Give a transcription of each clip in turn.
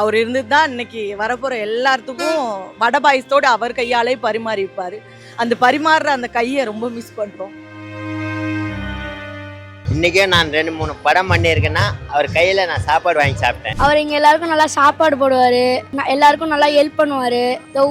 அவர் இருந்து தான் இன்னைக்கு வரப்போற எல்லாத்துக்கும் வடை பாயசத்தோடு அவர் கையாலே பரிமாறி வைப்பாரு அந்த பரிமாறுற அந்த கையை ரொம்ப மிஸ் பண்றோம். இன்றைக்கே நான் ரெண்டு மூணு படம் பண்ணியிருக்கேன்னா அவர் கையில் நான் சாப்பாடு வாங்கி சாப்பிட்டேன். அவர் இங்கே எல்லாருக்கும் நல்லா சாப்பாடு போடுவார். எல்லாருக்கும் நல்லா ஹெல்ப் பண்ணுவார்.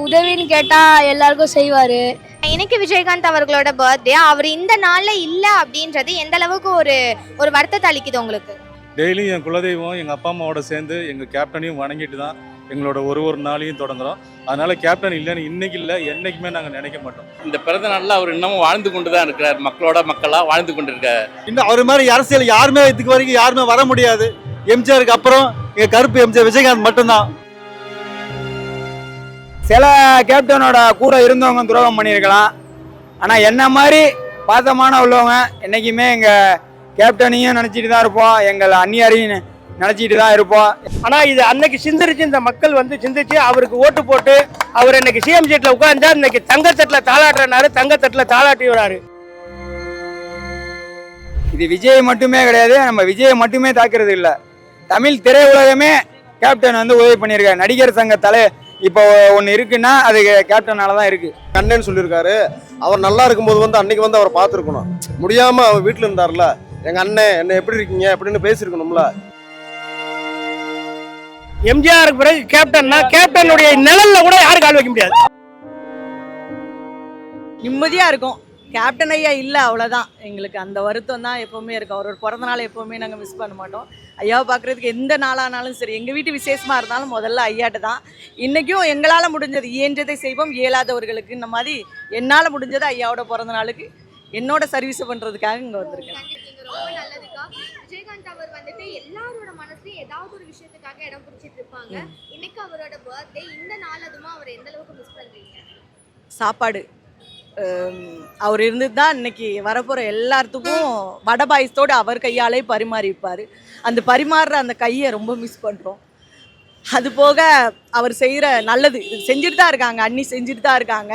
உதவின்னு கேட்டால் எல்லாருக்கும் செய்வார். இன்னைக்கு விஜயகாந்த் அவர்களோட பர்த்டே அவர் இந்த நாள்ல இல்ல அப்படின்றது எந்த அளவுக்கு ஒரு ஒரு வருத்தத்தை அளிக்குது உங்களுக்கு? டெய்லியும் என் குலதெய்வம் எங்கள் அப்பா அம்மாவோட சேர்ந்து எங்கள் கேப்டனையும் வணங்கிட்டு தான் எங்களோட ஒரு ஒரு நாளையும் தொடங்குறோம். அதனால கேப்டன் இல்லைன்னு இன்னைக்கு இல்லை என்னைக்குமே நாங்கள் நினைக்க மாட்டோம். இந்த பிறந்த நாளில் அவர் இன்னமும் வாழ்ந்து கொண்டு தான் இருக்கிறார். மக்களோட மக்களாக வாழ்ந்து கொண்டு இருக்கார் இன்னும் அவர் மாதிரி அரசியல் யாருமே இதுக்கு வரைக்கும் யாருமே வர முடியாது. எம்ஜிஆருக்கு அப்புறம் எங்க கருப்பு எம்ஜிஆர் விஜயகாந்த் மட்டும்தான். சில கேப்டனோட கூட இருந்தவங்க துரோகம் பண்ணியிருக்கலாம். ஆனால் என்ன மாதிரி பாசமான உள்ளவங்க என்றைக்குமே எங்கள் கேப்டனையும் நினச்சிட்டு தான் இருப்போம் எங்கள் அந்நியாரையும் நினச்சிட்டு தான் இருப்போம். ஆனா இது அன்னைக்கு சிந்திரிச்சு இந்த மக்கள் வந்து சிந்திச்சு அவருக்கு ஓட்டு போட்டு அவர் இன்னைக்கு சிஎம் சீட்ல உட்கார்ந்தா இன்னைக்கு தங்கத்தட்டுல தாளாட்டுறனாரு தங்கத்தட்டுல தாளாட்டி வராரு இது விஜய் மட்டுமே கிடையாது நம்ம விஜயை மட்டுமே தாக்குறது இல்லை. தமிழ் திரையுலகமே கேப்டன் வந்து உதவி பண்ணியிருக்காரு. நடிகர் சங்க தலை இப்போ ஒன்று இருக்குன்னா அது கேப்டனால தான் இருக்குது அண்ணன் சொல்லியிருக்காரு. அவர் நல்லா இருக்கும்போது வந்து அன்னைக்கு வந்து அவர் பார்த்துருக்கணும். முடியாம அவர் வீட்டில் இருந்தார்ல எங்க அண்ணன் என்ன எப்படி இருக்கீங்க? அப்படின்னு பேசியிருக்கணும்ல. எம்ஜிஆருக்கு பிறகு கேப்டன்னா கேப்டனுடைய நிழல்ல கூட யாரும் கால் வைக்க முடியாது. நிம்மதியா இருக்கும். கேப்டன் ஐயா இல்ல அவ்வளவுதான். எங்களுக்கு அந்த வருத்தம் தான் எப்பவுமே இருக்கும். அவரோட பிறந்த நாள் எப்பவுமே நாங்க மிஸ் பண்ண மாட்டோம். ஐயாவை பார்க்கறதுக்கு எந்த நாளானாலும் சரி எங்க வீட்டு விசேஷமா இருந்தாலும் முதல்ல ஐயாட்ட தான். இன்னைக்கும் எங்களால முடிஞ்சது இயன்றதை செய்வோம். இயலாதவர்களுக்கு இந்த மாதிரி என்னால முடிஞ்சது ஐயாவோட பிறந்த நாளுக்கு என்னோட சர்வீஸ் பண்றதுக்காக இங்க வந்திருக்கேன். விஜயகாந்த் அவர் வந்துட்டு எல்லாரோட மனசுலயும் ஏதாவது ஒரு விஷயத்துக்காக இடம் பிடிச்சிட்டு இருப்பாங்க. இன்னைக்கு அவரோட பர்த்டே இந்த நாள் அதுமா அவர் எந்த அளவுக்கு மிஸ் பண்றீங்க? சாப்பாடு. அவர் இருந்து தான் இன்னைக்கு வரப்போகிற எல்லாத்துக்கும் வடை பாயசத்தோடு அவர் கையாலே பரிமாறிப்பார். அந்த பரிமாறுற அந்த கையை ரொம்ப மிஸ் பண்ணுறோம் அது போக அவர் செய்கிற நல்லது செஞ்சுட்டு தான் இருக்காங்க அண்ணி செஞ்சுட்டு தான் இருக்காங்க.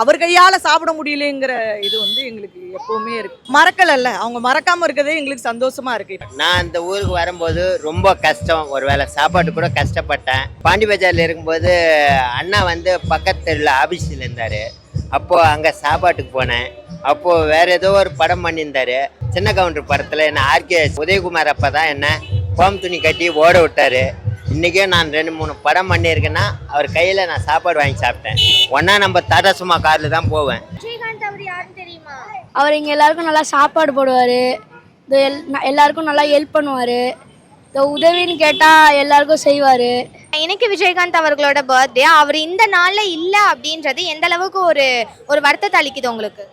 அவர் கையால் சாப்பிட முடியலங்கிற இது வந்து எங்களுக்கு எப்போவுமே இருக்கு. மறக்கலைல்ல அவங்க மறக்காமல் இருக்கிறதே எங்களுக்கு சந்தோஷமாக இருக்கு. நான் இந்த ஊருக்கு வரும்போது ரொம்ப கஷ்டம். ஒரு வேளை சாப்பாட்டு கூட கஷ்டப்பட்டேன். பாண்டி பஜாரில் இருக்கும்போது அண்ணா வந்து பக்கத்து தெருவில் ஆஃபீஸில் இருந்தார். அப்போது அங்கே சாப்பாட்டுக்கு போனேன். அப்போது வேற ஏதோ ஒரு படம் பண்ணியிருந்தாரு. சின்ன கவுண்டர் படத்தில் என்ன ஆர்கே உதயகுமார் அப்பா தான் என்ன கோம் துணி கட்டி ஓட விட்டாரு. இன்றைக்கே நான் ரெண்டு மூணு படம் பண்ணியிருக்கேன்னா அவர் கையில் நான் சாப்பாடு வாங்கி சாப்பிட்டேன். ஒன்றா நம்ம டாடா சும்மா காரில் தான் போவேன். அவர் யாருன்னு தெரியுமா? அவர் இங்கே எல்லாருக்கும் நல்லா சாப்பாடு போடுவார். இந்த எல் எல்லாருக்கும் நல்லா ஹெல்ப் பண்ணுவார். இந்த உதவின்னு கேட்டால் எல்லாருக்கும் செய்வார். இன்னைக்கு விஜயகாந்த் அவர்களோட பர்த்டே அவர் இந்த நாள்ல இல்ல அப்படின்றது எந்த அளவுக்கு ஒரு ஒரு வருத்தத்தை அளிக்குது உங்களுக்கு?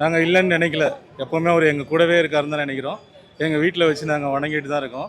நாங்கள் இல்லைன்னு நினைக்கல. எப்போவுமே அவர் எங்கள் கூடவே இருக்காருன்னு தான் நினைக்கிறோம். எங்கள் வீட்டில் வச்சு நாங்கள் வணங்கிட்டு தான் இருக்கோம்.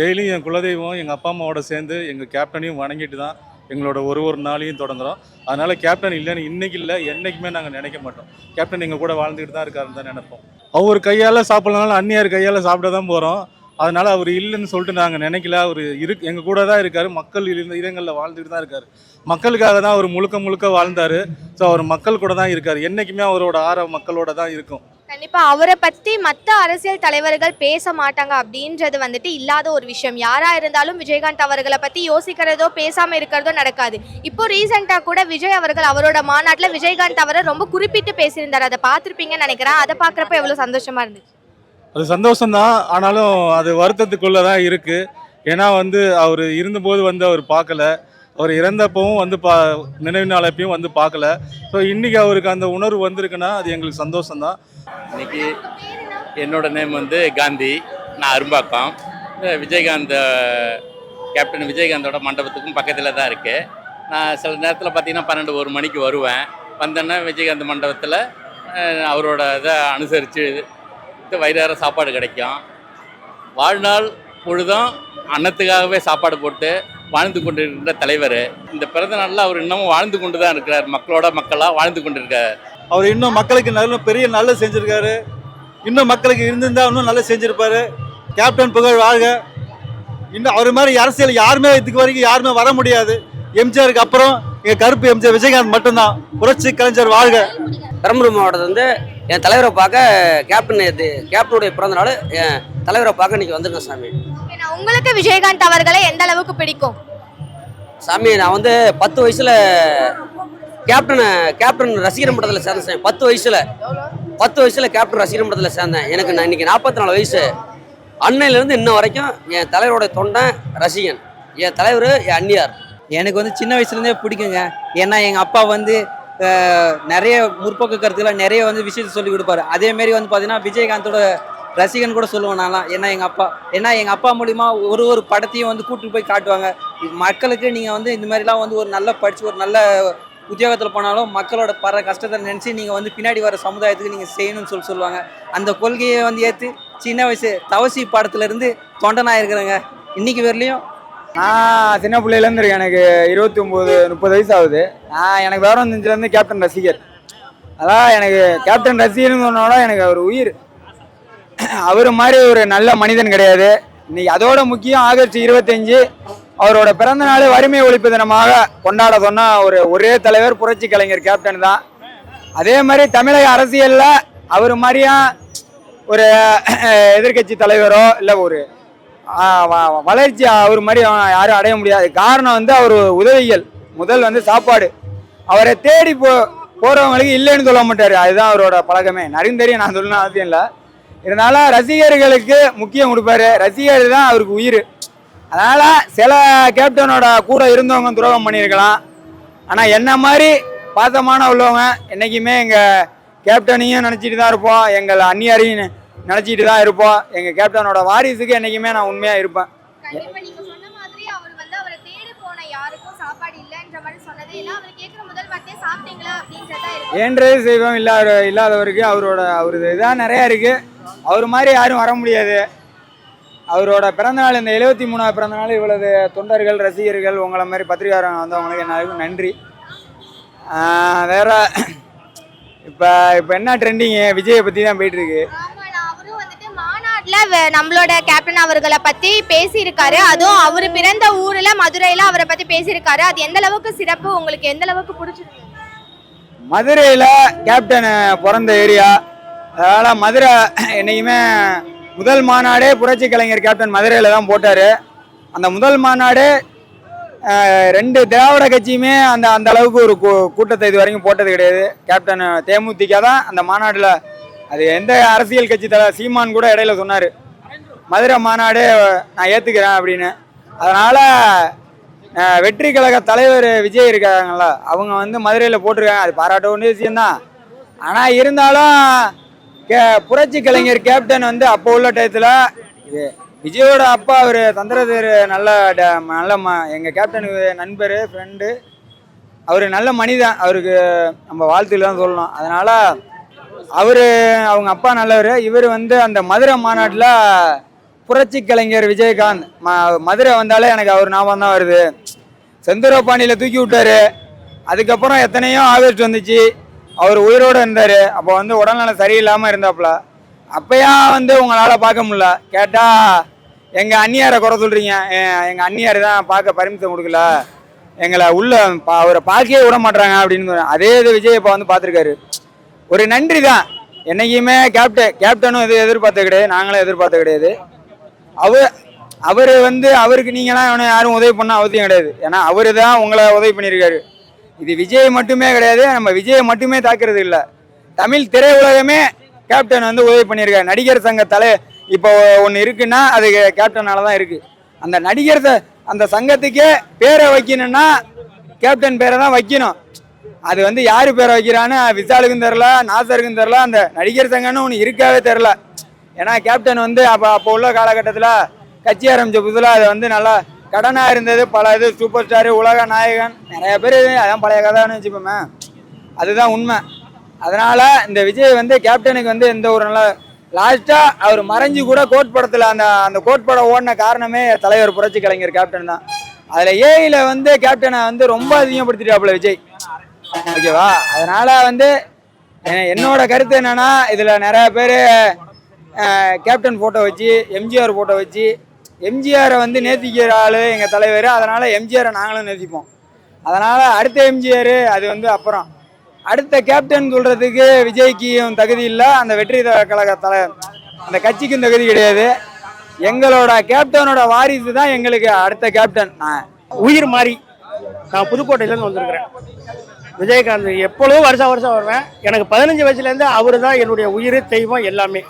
டெய்லியும் என் குலதெய்வம் எங்கள் அப்பா அம்மாவோட சேர்ந்து எங்கள் கேப்டனையும் வணங்கிட்டு தான் எங்களோட ஒரு ஒரு நாளையும் தொடங்குறோம். அதனால கேப்டன் இல்லைன்னு இன்னைக்கு இல்லை என்னைக்குமே நாங்கள் நினைக்க மாட்டோம். கேப்டன் எங்கள் கூட வாழ்ந்துட்டு தான் இருக்காருன்னு தான் நினைப்போம். அவர் கையால் சாப்பிட்லனாலும் அந்நியார் கையால் சாப்பிட தான் போகிறோம் அதனால் அவர் இல்லைன்னு சொல்லிட்டு நாங்கள் நினைக்கல. அவர் இரு எங்கள் கூட தான் இருக்கார். மக்கள் இருந்த இடங்களில் வாழ்ந்துட்டு தான் இருக்கார். மக்களுக்காக தான் அவர் முழுக்க முழுக்க வாழ்ந்தார். ஸோ அவர் மக்கள் கூட தான் இருக்கார். என்றைக்குமே அவரோட ஆற மக்களோட தான் இருக்கும். கண்டிப்பாக அவரை பற்றி மற்ற அரசியல் தலைவர்கள் பேச மாட்டாங்க அப்படின்றது வந்துட்டு இல்லாத ஒரு விஷயம். யாராக இருந்தாலும் விஜயகாந்த் அவர்களை பற்றி யோசிக்கிறதோ பேசாமல் இருக்கிறதோ நடக்காது. இப்போ ரீசெண்டாக கூட விஜய் அவர்கள் அவரோட மாநாட்டில் விஜயகாந்த் அவரை ரொம்ப குறிப்பிட்டு பேசியிருந்தார். அதை பார்த்துருப்பீங்கன்னு நினைக்கிறேன். அதை பார்க்குறப்ப எவ்வளோ சந்தோஷமாக இருந்துச்சு? அது சந்தோஷம்தான் ஆனாலும் அது வருத்தத்துக்குள்ளே தான் இருக்குது ஏன்னா வந்து அவர் இருந்தபோது வந்து அவர் பார்க்கல. அவர் இறந்தப்பவும் வந்து பா நினைவு நாள் வந்து பார்க்கல. ஸோ இன்றைக்கி அவருக்கு அந்த உணர்வு வந்திருக்குன்னா அது எங்களுக்கு சந்தோஷம்தான். இன்னைக்கு என்னோட நேம் வந்து காந்தி. நான் அரும்பாக்கம். விஜயகாந்த் கேப்டன் விஜயகாந்தோட மண்டபத்துக்கும் பக்கத்தில் தான் இருக்குது நான் சில நேரத்தில் பார்த்தீங்கன்னா பன்னெண்டு ஒரு மணிக்கு வருவேன். வந்தேன்னா விஜயகாந்த் மண்டபத்தில் அவரோட இதை அனுசரித்து இது வயிறார சாப்பாடு கிடைக்கும். வாழ்நாள் பொழுதும் அன்னத்துக்காகவே சாப்பாடு போட்டு வாழ்ந்து கொண்டிருக்கிற தலைவர். இந்த பிறந்த நாளில் அவர் இன்னமும் வாழ்ந்து கொண்டு தான் இருக்கிறார். மக்களோட மக்களாக வாழ்ந்து கொண்டிருக்கார். அவர் இன்னும் மக்களுக்கு நல்ல பெரிய நல்லது செஞ்சிருக்காரு. இன்னும் மக்களுக்கு இருந்திருந்தா இன்னும் நல்லா செஞ்சிருப்பாரு. கேப்டன் புகழ் வாழ்க. இன்னும் அவர் மாதிரி அரசியல் யாருமே இதுக்கு வரைக்கும் யாருமே வர முடியாது. எம்ஜிஆருக்கு அப்புறம் எங்க கருப்பு எம்ஜிஆர் விஜயகாந்த் மட்டும்தான். புரட்சி கலைஞர் வாழ்க. பெரம்பலூர் மாவட்டத்தில் வந்து என் தலைவரை பார்க்க கேப்டன் இது கேப்டனுடைய பிறந்த நாள் என் தலைவரை பார்க்க இன்னைக்கு வந்திருக்கேன் சாமி. உங்களுக்கு விஜயகாந்த் அவர்களை எந்த அளவுக்கு பிடிக்கும்? சாமி நான் வந்து பத்து வயசுல கேப்டன் கேப்டன் ரசிகர் மன்றத்தில் சேர்ந்தேன் சாமி. பத்து வயசுல பத்து வயசுல கேப்டன் ரசிகர் மன்றத்தில் சேர்ந்தேன். எனக்கு நான் இன்னைக்கு நாற்பத்தி நாலு வயசு. அன்னையிலேருந்து இன்ன வரைக்கும் என் தலைவரோட தொண்டன் ரசிகன். என் தலைவர் என் அந்நியார் எனக்கு வந்து சின்ன வயசுலேருந்தே பிடிக்குங்க. ஏன்னா எங்கள் அப்பா வந்து நிறைய முற்போக்கு கருத்துக்களை நிறைய வந்து விஷயத்த சொல்லி கொடுப்பாரு. அதே மாதிரி வந்து பார்த்தீங்கன்னா விஜயகாந்தோட ரசிகன் கூட சொல்லுவேன் நான்லாம். ஏன்னா எங்கள் அப்பா ஏன்னா எங்கள் அப்பா மூலிமா ஒரு ஒரு படத்தையும் வந்து கூட்டிட்டு போய் காட்டுவாங்க. மக்களுக்கு நீங்கள் வந்து இந்த மாதிரிலாம் வந்து ஒரு நல்ல படித்து ஒரு நல்ல உத்தியோகத்தில் போனாலும் மக்களோட பர கஷ்டத்தை நினச்சி நீங்கள் வந்து பின்னாடி வர சமுதாயத்துக்கு நீங்கள் செய்யணும்னு சொல்லி சொல்லுவாங்க. அந்த கொள்கையை வந்து ஏற்று சின்ன வயசு தவசி படத்துலேருந்து தொண்டனாக இருக்கிறேங்க இன்றைக்கி வரலையும் நான் சின்ன பிள்ளையிலேருந்து இருக்கேன் எனக்கு இருபத்தி ஒம்பது முப்பது வயசு ஆகுது நான் எனக்கு விவரம் தெரிஞ்சதுலேருந்து கேப்டன் ரசிகர். அதான் எனக்கு கேப்டன் ரசிகர்னு சொன்னோட எனக்கு அவர் உயிர். அவர் மாதிரி ஒரு நல்ல மனிதன் கிடையாது. இன்னைக்கு அதோட முக்கியம் ஆகஸ்ட் இருபத்தஞ்சு. அவரோட பிறந்த நாள் வறுமை ஒழிப்பு தினமாக கொண்டாட சொன்ன ஒரு ஒரே தலைவர் புரட்சி கலைஞர் கேப்டன் தான். அதே மாதிரி தமிழக அரசியலில் அவர் மாதிரியா ஒரு எதிர்க்கட்சி தலைவரோ இல்லை ஒரு வளர்ச்சி அவர் மாதிரி யாரும் அடைய முடியாது. காரணம் வந்து அவர் உதவிகள். முதல் வந்து சாப்பாடு. அவரை தேடி போ போகிறவங்களுக்கு இல்லைன்னு சொல்ல மாட்டார். அதுதான் அவரோட பழக்கமே. நரிந்தறிய நான் சொல்லணும் அவசியம் இல்லை. இருந்தாலும் ரசிகர்களுக்கு முக்கியம் கொடுப்பாரு. ரசிகர் தான் அவருக்கு உயிர். அதனால் சில கேப்டனோட கூட இருந்தவங்க துரோகம் பண்ணியிருக்கலாம். ஆனால் என்ன மாதிரி பாசமான உள்ளவங்க என்னைக்குமே எங்கள் கேப்டனையும் நினச்சிட்டு தான் இருப்போம். எங்கள் அந்நியாரையும் நினச்சிட்டு தான் இருப்போம். எங்கள் கேப்டனோட வாரிசுக்கு என்றைக்குமே நான் உண்மையாக இருப்பேன். ஏன்றது செய்வோம் இல்லாத இல்லாதவருக்கு அவரோட அவரது இதான் நிறையா இருக்குது அவர் மாதிரி யாரும் வர முடியாது. அவரோட பிறந்தநாள் இந்த எழுபத்தி மூணாவது பிறந்தநாள் இவ்வளவு தொண்டர்கள் ரசிகர்கள் உங்களை மாதிரி பத்திரிகாரங்க வந்தவங்களுக்கு எல்லாருக்கும் நன்றி. வேற இப்போ இப்போ என்ன ட்ரெண்டிங்கு விஜயை பற்றி தான் போயிட்டு இருக்கு ஆமா நான் அவரும் வந்துட்டு மாநாட்டுல வ- நம்மளோட கேப்டன் அவர்களை பத்தி பேசியிருக்காரு. அதுவும் அவர் பிறந்த ஊர்ல மதுரையில அவரை பத்தி பேசியிருக்காரு. அது எந்த அளவுக்கு சிறப்பு? உங்களுக்கு எந்த அளவுக்கு பிடிச்சிருக்கு? மதுரையில் கேப்டன் பிறந்த ஏரியா அதனால் மதுரை என்னைக்குமே முதல் மாநாடே புரட்சி கலைஞர் கேப்டன் மதுரையில் தான் போட்டார். அந்த முதல் மாநாடு ரெண்டு திராவிட கட்சியுமே அந்த அந்த அளவுக்கு ஒரு கூட்டத்தை இது வரைக்கும் போட்டது கிடையாது. கேப்டன் தேமுதிக தான் அந்த மாநாட்டில் அது எந்த அரசியல் கட்சி தலை சீமான் கூட இடையில சொன்னார். மதுரை மாநாடு நான் ஏற்றுக்கிறேன் அப்படின்னு. அதனால் வெற்றி கழக தலைவர் விஜய் இருக்காங்கல்ல அவங்க வந்து மதுரையில் போட்டிருக்காங்க. அது பாராட்ட வேண்டிய விஷயம்தான். ஆனால் இருந்தாலும் கே புரட்சி கலைஞர் கேப்டன் வந்து அப்போ உள்ள டயத்தில் இது விஜயோட அப்பா அவர் தந்திரதர் நல்ல ட- நல்ல ம எங்கள் கேப்டனுக்கு நண்பர் ஃப்ரெண்டு அவர் நல்ல மனிதன். அவருக்கு நம்ம வாழ்த்துக்கள் தான் சொல்லணும். அதனால் அவர் அவங்க அப்பா நல்லவர். இவர் வந்து அந்த மதுரை மாநாட்டில் புரட்சி கலைஞர் விஜயகாந்த். ம மதுரை வந்தாலே எனக்கு அவர் ஞாபகம் தான் வருது. செந்தூரப்பாண்டியில் தூக்கி விட்டாரு. அதுக்கப்புறம் எத்தனையோ ஆகஸ்ட் வந்துச்சு. அவர் உயிரோடு இருந்தார். அப்போ வந்து உடல்நலம் சரியில்லாமல் இருந்தாப்புல. அப்பயா வந்து உங்களால் பார்க்க முடில கேட்டால் எங்கள் அந்நியாரை குறை சொல்கிறீங்க எங்கள் அந்நியார் தான் பார்க்க பர்மிஷன் கொடுக்கல. எங்களை உள்ள பா- அவரை பார்க்கவே விட மாட்டாங்க அப்படின்னு அதே இது விஜய் இப்போ வந்து பார்த்துருக்காரு. ஒரு நன்றி தான். என்னைக்குமே கேப்டன் கேப்டனும் எதுவும் எதிர்பார்த்த கிடையாது நாங்களும் எதிர்பார்த்த கிடையாது. அவர் அவர் வந்து அவருக்கு நீங்களாம் இவனை யாரும் உதவி பண்ண அவசியம் கிடையாது. ஏன்னா அவர் தான் உங்களை உதவி பண்ணியிருக்காரு. இது விஜய் மட்டுமே கிடையாது நம்ம விஜயை மட்டுமே தாக்குறது இல்லை. தமிழ் திரையுலகமே கேப்டன் வந்து உதவி பண்ணியிருக்காரு. நடிகர் சங்க தலை இப்போ ஒன்று இருக்குன்னா அது கேப்டனால தான் இருக்குது அந்த நடிகர் அந்த சங்கத்துக்கே பேரை வைக்கணும்னா கேப்டன் பேரை தான் வைக்கணும். அது வந்து யார் பேரை வைக்கிறான்னு விசாலுக்கும் தெரில நாசருக்கும் தெரில அந்த நடிகர் சங்கம்னு ஒன்று இருக்கவே தெரில ஏன்னா கேப்டன் வந்து அப்போ அப்போ உள்ள காலகட்டத்தில் கட்சி ஆரம்பித்த புதுல அது வந்து நல்லா கடனாக இருந்தது. பல இது சூப்பர் ஸ்டாரு உலக நாயகன் நிறைய பேர் அதான் பழைய கதைன்னு வச்சுப்போமே. அதுதான் உண்மை. அதனால் இந்த விஜய் வந்து கேப்டனுக்கு வந்து எந்த ஒரு நல்ல லாஸ்ட்டாக அவர் மறைஞ்சு கூட கோட் படத்தில் அந்த அந்த கோட் படம் ஓடின காரணமே தலைவர் புரட்சி கலைஞர் கேப்டன் தான். அதில் ஏஐயில் வந்து கேப்டனை வந்து ரொம்ப அதிகப்படுத்திட்டாப்புல விஜய். ஓகேவா? அதனால் வந்து என்னோட கருத்து என்னன்னா இதில் நிறைய பேர் கேப்டன் ஃபோட்டோ வச்சு எம்ஜிஆர் ஃபோட்டோ வச்சு எம்ஜிஆரை வந்து நேசிக்கிற ஆள் எங்கள் தலைவர். அதனால் எம்ஜிஆரை நாங்களும் நேசிப்போம். அதனால் அடுத்த எம்ஜிஆர் அது வந்து அப்புறம். அடுத்த கேப்டன் சொல்கிறதுக்கு விஜய்க்கும் தகுதி இல்லை. அந்த வெற்றி கழக தலை அந்த கட்சிக்கும் தகுதி கிடையாது. எங்களோட கேப்டனோட வாரிசு தான் எங்களுக்கு அடுத்த கேப்டன். நான் உயிர் மாறி நான் புதுக்கோட்டையிலேருந்து வந்திருக்கிறேன். விஜயகாந்த் எப்பொழுதும் வருஷம் வருஷம் வருவேன். எனக்கு பதினஞ்சு வயசுலேருந்து அவர் தான் என்னுடைய உயிர் தெய்வம் எல்லாமே.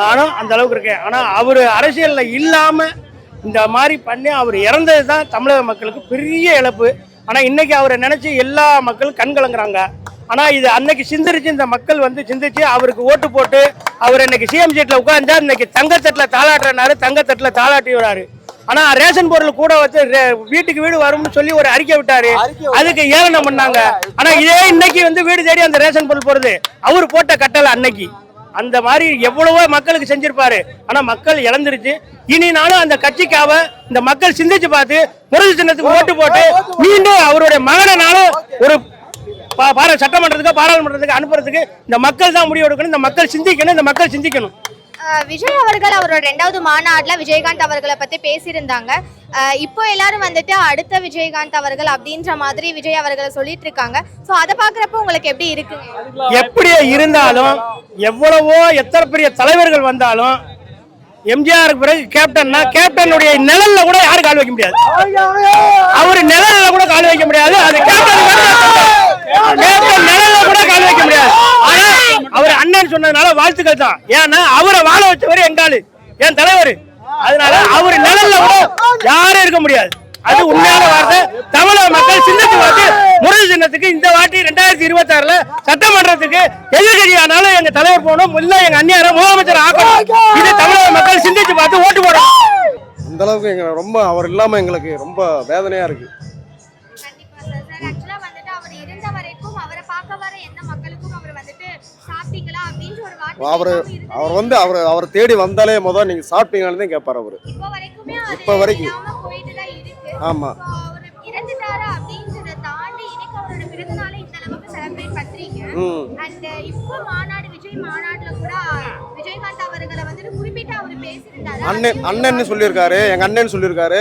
நானும் அந்த அளவுக்கு இருக்கேன். ஆனால் அவர் அரசியலில் இல்லாமல் இந்த மாதிரி பண்ணி அவர் இறந்தது தான் தமிழக மக்களுக்கு பெரிய இழப்பு. ஆனால் இன்றைக்கி அவரை நினச்சி எல்லா மக்களும் கண் கலங்குறாங்க. ஆனால் இது அன்னைக்கு சிந்திரிச்சு இந்த மக்கள் வந்து சிந்திச்சு அவருக்கு ஓட்டு போட்டு அவர் இன்னைக்கு சிஎம் சீட்டில் உட்காந்தா இன்னைக்கு தங்கத்தட்டில் தாளாட்டுறனாரு தங்கத்தட்டில் தாளாட்டி வராரு ஆனா ரேஷன் பொருள் கூட வச்சு வீட்டுக்கு வீடு வரும்னு சொல்லி ஒரு அறிக்கை விட்டாரு. அதுக்கு ஏளனம் பண்ணாங்க. ஆனா இதே இன்னைக்கு வந்து வீடு தேடி அந்த ரேஷன் பொருள் போறது. அவர் போட்ட கட்டளை அன்னைக்கு. அந்த மாதிரி எவ்வளவோ மக்களுக்கு செஞ்சிருப்பாரு. ஆனா மக்கள் இழந்துருச்சு. இனி நானும் அந்த கட்சிக்காக இந்த மக்கள் சிந்திச்சு பார்த்து முரசு சின்னத்துக்கு ஓட்டு போட்டு மீண்டும் அவருடைய மகனை நானும் ஒரு சட்டமன்றத்துக்கு பாராளுமன்றத்துக்கு அனுப்புறதுக்கு இந்த மக்கள் தான் முடிவு எடுக்கணும் இந்த மக்கள் சிந்திக்கணும். இந்த மக்கள் சிந்திக்கணும். விஜய் அவர்கள் அவரோட ரெண்டாவது மாநாட்டில் விஜயகாந்த் அவர்களை பற்றி பேசியிருந்தாங்க. இப்போ எல்லாரும் வந்துட்டு அடுத்த விஜயகாந்த் அவர்கள் அப்படின்ற மாதிரி விஜய் அவர்களை சொல்லிட்டு இருக்காங்க. ஸோ அதை பார்க்குறப்ப உங்களுக்கு எப்படி இருக்குங்க? எப்படியே இருந்தாலும் எவ்வளவோ எத்தனை பெரிய தலைவர்கள் வந்தாலும் எம்ஜிஆருக்கு பிறகு கேப்டன்னா கேப்டனுடைய நிழல்ல கூட யாரும் கால் வைக்க முடியாது. அவர் நிழல்ல கூட கால் வைக்க முடியாது. அது கேப்டன் கேப்டன் நிழல்ல கூட கால் வைக்க முடியாது. ஆனா அவர் அண்ணன் சொன்னதுனால வாழ்த்துக்கள் தான். ஏன்னா அவரை வாழ வச்சவர் எங்காளு என் தலைவர். அதனால அவர் நிழல்ல கூட யாரும் இருக்க முடியாது. அது உண்மையான வார்த்தை. தமிழக மக்கள் சின்னத்து வாட்டி முரசு சின்னத்துக்கு இந்த வாட்டி ரெண்டாயிரத்தி இருபத்தி ஆறுல சட்டமன்றத்துக்கு எதிர்கட்சி ஆனாலும் எங்க தலைவர் போகணும் இல்ல எங்க அந்நியார முதலமைச்சர் ஆக்கணும். இது தமிழக மக்கள் சிந்திச்சு பார்த்து ஓட்டு போடணும். இந்த அளவுக்கு எங்க ரொம்ப அவர் இல்லாம எங்களுக்கு ரொம்ப வேதனையா இருக்கு. அவர். அவர் வந்து அவர் அவர் தேடி வந்தாலே முதல் நீங்க சாப்பிட்டீங்கன்னு தான் கேட்பாரு அவரு. இப்போ வரைக்குமே அது இப்ப வரைக்கும். இல்லாம போயிட்டு தான் இருக்கு. ஆமா. So, அவர் இறந்துட்டாரா அப்படின்றத தாண்டி இன்னைக்கு அவரோட பிறந்த நாளை இந்த அளவுக்கு செலிப்ரேட் பண்றீங்க. ம். அண்ணன் அண்ணன்னு சொல்லியிருக்காரு எங்க அண்ணன் சொல்லியிருக்காரு.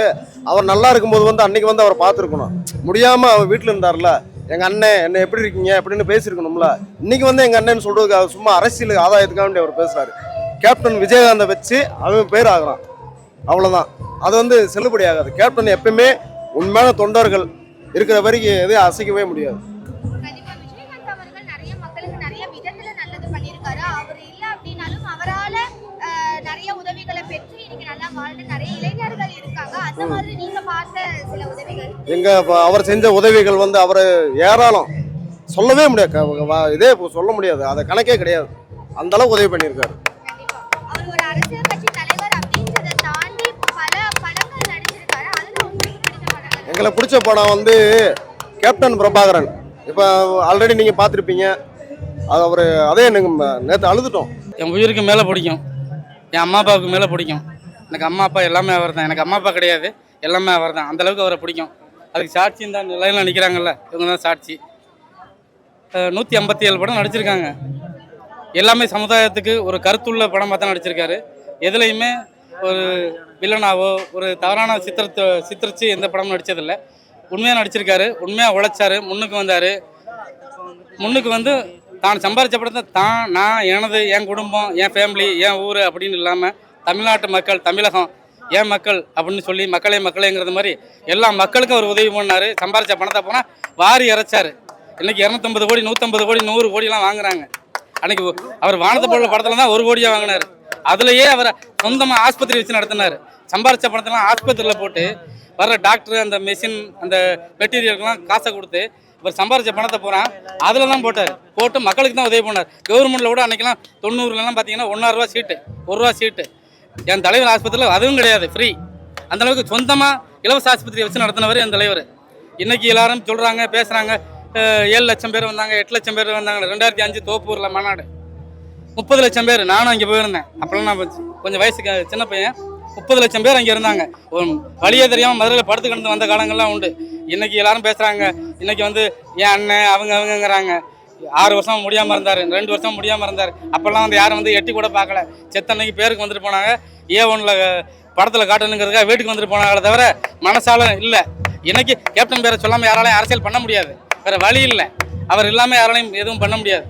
அவர் நல்லா இருக்கும்போது வந்து அன்னைக்கு வந்து அவர் பார்த்துருக்கணும். முடியாம அவர் வீட்டில் இருந்தார்ல எங்கள் அண்ணன் என்ன எப்படி இருக்கீங்க? அப்படின்னு பேசியிருக்கணும்ல. இன்னைக்கு வந்து எங்கள் அண்ணன் சொல்கிறதுக்கு சும்மா அரசியல் ஆதாயத்துக்காக வேண்டி அவர் பேசுகிறாரு கேப்டன் விஜயகாந்தை வச்சு அவன் பேர் ஆகிறான். அவ்வளோதான் அது வந்து செல்லுபடி ஆகாது கேப்டன் எப்பயுமே உண்மையான தொண்டர்கள் இருக்கிற வரைக்கும் எதையும் அசைக்கவே முடியாது. நிறைய உதவிகளை பெற்று இன்னைக்கு நல்லா வாழ்ந்து இப்ப அவர் செஞ்ச உதவிகள் வந்து அவர் ஏராளம். சொல்லவே முடியாது. இதே இப்ப சொல்ல முடியாது. அதை கணக்கே கிடையாது. அந்த அளவுக்கு உதவி பண்ணியிருக்காரு. எங்களை பிடிச்ச படம் வந்து கேப்டன் பிரபாகரன். இப்போ ஆல்ரெடி நீங்கள் பார்த்துருப்பீங்க. அது அவர் அதே எனக்கு நேற்று அழுதுட்டோம். என் உயிருக்கு மேலே பிடிக்கும். என் அம்மா அப்பாவுக்கு மேலே பிடிக்கும். எனக்கு அம்மா அப்பா எல்லாமே அவர் தான். எனக்கு அம்மா அப்பா கிடையாது. எல்லாமே அவர் தான். அந்தளவுக்கு அவரை பிடிக்கும். அதுக்கு சாட்சியும் தான் லைனில் நிற்கிறாங்கல்ல இவங்க தான் சாட்சி. நூற்றி ஐம்பத்தி ஏழு படம் நடிச்சிருக்காங்க. எல்லாமே சமுதாயத்துக்கு ஒரு கருத்துள்ள படமாக தான் நடிச்சிருக்காரு. எதுலேயுமே ஒரு வில்லனாவோ ஒரு தவறான சித்திரத்தை சித்தரித்து எந்த படமும் நடித்ததில்லை உண்மையாக நடிச்சிருக்காரு. உண்மையாக உழைச்சாரு. முன்னுக்கு வந்தார். முன்னுக்கு வந்து தான் சம்பாதிச்ச படத்தை தான் நான் எனது என் குடும்பம் என் ஃபேமிலி என் ஊர் அப்படின்னு இல்லாமல் தமிழ்நாட்டு மக்கள் தமிழகம் ஏன் மக்கள் அப்படின்னு சொல்லி மக்களே மக்களேங்கிறது மாதிரி எல்லா மக்களுக்கும் அவர் உதவி பண்ணார். சம்பாரிச்ச பணத்தை போனால் வாரி இறைச்சாரு. இன்னைக்கு இரநூத்தம்பது கோடி நூற்றம்பது கோடி நூறு கோடிலாம் வாங்குறாங்க. அன்னைக்கு அவர் வானத்தை போல படத்தில் தான் ஒரு கோடியாக வாங்கினார். அதுலேயே அவரை சொந்தமாக ஆஸ்பத்திரி வச்சு நடத்தினார். சம்பாரிச்ச பணத்தெல்லாம் ஆஸ்பத்திரியில் போட்டு வர்ற டாக்டர் அந்த மெஷின் அந்த மெட்டீரியலுக்கெல்லாம் காசை கொடுத்து இவர் சம்பாரிச்ச பணத்தை போகிறான் அதில் தான் போட்டார். போட்டு மக்களுக்கு தான் உதவி பண்ணார். கவர்மெண்ட்டில் கூட அன்றைக்கெல்லாம் தொண்ணூறுலலாம் பார்த்தீங்கன்னா ஒன்றா ரூபா சீட்டு ஒரு ரூபா சீட்டு. என் தலைவர் ஆஸ்பத்திரியில் அதுவும் கிடையாது ஃப்ரீ அந்த அளவுக்கு சொந்தமாக இலவச ஆஸ்பத்திரியை வச்சு நடத்தினவர் என் தலைவர். இன்றைக்கி எல்லாரும் சொல்கிறாங்க பேசுகிறாங்க ஏழு லட்சம் பேர் வந்தாங்க எட்டு லட்சம் பேர் வந்தாங்க ரெண்டாயிரத்தி அஞ்சு தோப்பூரில் மாநாடு. முப்பது லட்சம் பேர். நானும் அங்கே போயிருந்தேன். அப்போல்லாம் நான் கொஞ்சம் வயசுக்கு சின்ன பையன். முப்பது லட்சம் பேர் அங்கே இருந்தாங்க. வழியே தெரியாமல் மதுரையில் படுத்து கிடந்து வந்த காலங்கள்லாம் உண்டு. இன்னைக்கு எல்லாரும் பேசுகிறாங்க இன்றைக்கி வந்து என் அண்ணன் அவங்க அவங்கங்கிறாங்க. ஆறு வருஷம் முடியாமல் இருந்தார் ரெண்டு வருஷம் முடியாமல் இருந்தார். அப்போல்லாம் வந்து யாரும் வந்து எட்டி கூட பார்க்கல. செத்த அன்னைக்கு பேருக்கு வந்துட்டு போனாங்க. ஏ ஒன்றில் படத்தில் காட்டணுங்கிறதுக்காக வீட்டுக்கு வந்துட்டு போனாங்களே தவிர மனசால இல்லை. இன்னைக்கு கேப்டன் பேரை சொல்லாமல் யாராலையும் அரசியல் பண்ண முடியாது. வேற வழி இல்லை. அவர் இல்லாமல் யாராலையும் எதுவும் பண்ண முடியாது.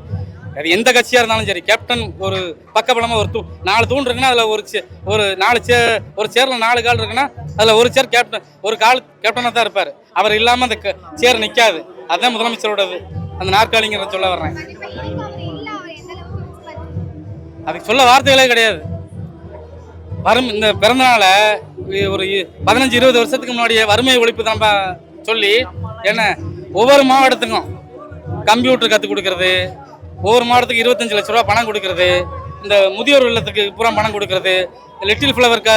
அது எந்த கட்சியாக இருந்தாலும் சரி கேப்டன் ஒரு பக்கபலமாக ஒரு தூ நாலு தூண் இருக்குன்னா அதில் ஒரு சே ஒரு நாலு சே ஒரு சேரில் நாலு கால் இருக்குன்னா அதில் ஒரு சேர் கேப்டன் ஒரு கால் கேப்டனாக தான் இருப்பார். அவர் இல்லாமல் அந்த க- சேர் நிற்காது அதுதான் முதலமைச்சரோடது. அந்த நாற்காலிங்கிறத சொல்ல வர்றேன். அதுக்கு சொல்ல வார்த்தைகளே கிடையாது. வரும் இந்த பிறந்தநாளை ஒரு பதினஞ்சு இருபது வருஷத்துக்கு முன்னாடியே வறுமை ஒழிப்பு நம்ம சொல்லி என்ன ஒவ்வொரு மாவட்டத்துக்கும் கம்ப்யூட்டர் கற்றுக் கொடுக்கறது ஒவ்வொரு மாவட்டத்துக்கு இருபத்தஞ்சு லட்ச ரூபா பணம் கொடுக்கறது இந்த முதியோர் இல்லத்துக்கு பூரா பணம் கொடுக்கறது லிட்டில் ஃப்ளவர் க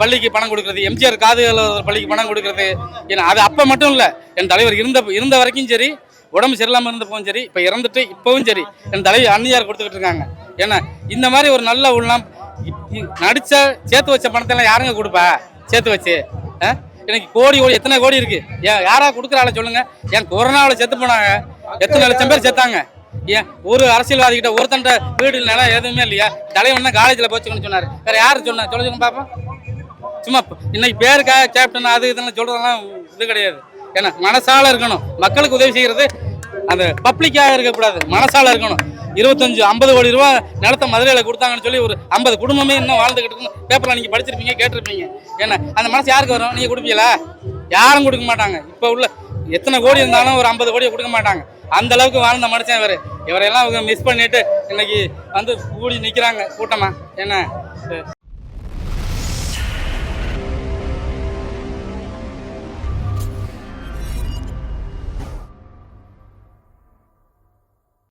பள்ளிக்கு பணம் கொடுக்கறது எம்ஜிஆர் காது பள்ளிக்கு பணம் கொடுக்கறது ஏன்னா அது அப்போ மட்டும் இல்லை என் தலைவர் இருந்த இருந்த வரைக்கும் சரி உடம்பு சரியில்லாமல் இருந்தப்பவும் சரி இப்போ இறந்துட்டு இப்போவும் சரி என் தலைவர் அன்னியார் கொடுத்துக்கிட்டு இருக்காங்க. ஏன்னா இந்த மாதிரி ஒரு நல்ல உள்ளம் நடித்த சேர்த்து வச்ச பணத்தை எல்லாம் யாருங்க கொடுப்பா? சேர்த்து வச்சு எனக்கு கோடி கோடி எத்தனை கோடி இருக்கு? ஏன் யாரா கொடுக்குறாள சொல்லுங்க. ஏன் கொரோனாவில் செத்து போனாங்க. எத்தனை லட்சம் பேர் செத்தாங்க. ஏன் ஒரு அரசியல்வாதிக்கிட்ட ஒருத்தன்ட்ட வீடு நிலம் எதுவுமே இல்லையா? தலைவன் தான் காலேஜில் போச்சுக்கணும்னு சொன்னார். வேற யார் சொன்னா? சொல்லுங்க பாப்போம். சும்மா இன்னைக்கு பேருக்காக கேப்டன் அது இதெல்லாம் சொல்கிறதெல்லாம் இது கிடையாது. ஏன்னா மனசால இருக்கணும். மக்களுக்கு உதவி செய்யறது அந்த பப்ளிக்காக இருக்கக்கூடாது. மனசால இருக்கணும். இருபத்தஞ்சு ஐம்பது கோடி ரூபா நிலத்தை மதுரையில் கொடுத்தாங்கன்னு சொல்லி ஒரு ஐம்பது குடும்பமே இன்னும் வாழ்ந்துகிட்டு இருக்கு பேப்பரில் நீங்கள் படிச்சிருப்பீங்க கேட்டிருப்பீங்க. ஏன்னா அந்த மனசு யாருக்கு வரும்? நீங்கள் கொடுப்பீங்களா? யாரும் கொடுக்க மாட்டாங்க. இப்போ உள்ள எத்தனை கோடி இருந்தாலும் ஒரு ஐம்பது கோடியை கொடுக்க மாட்டாங்க. அந்த அளவுக்கு வாழ்ந்த மனுஷன் இவர். இவரையெல்லாம் மிஸ் பண்ணிட்டு இன்னைக்கு வந்து கூடி நிற்கிறாங்க கூட்டமாக என்ன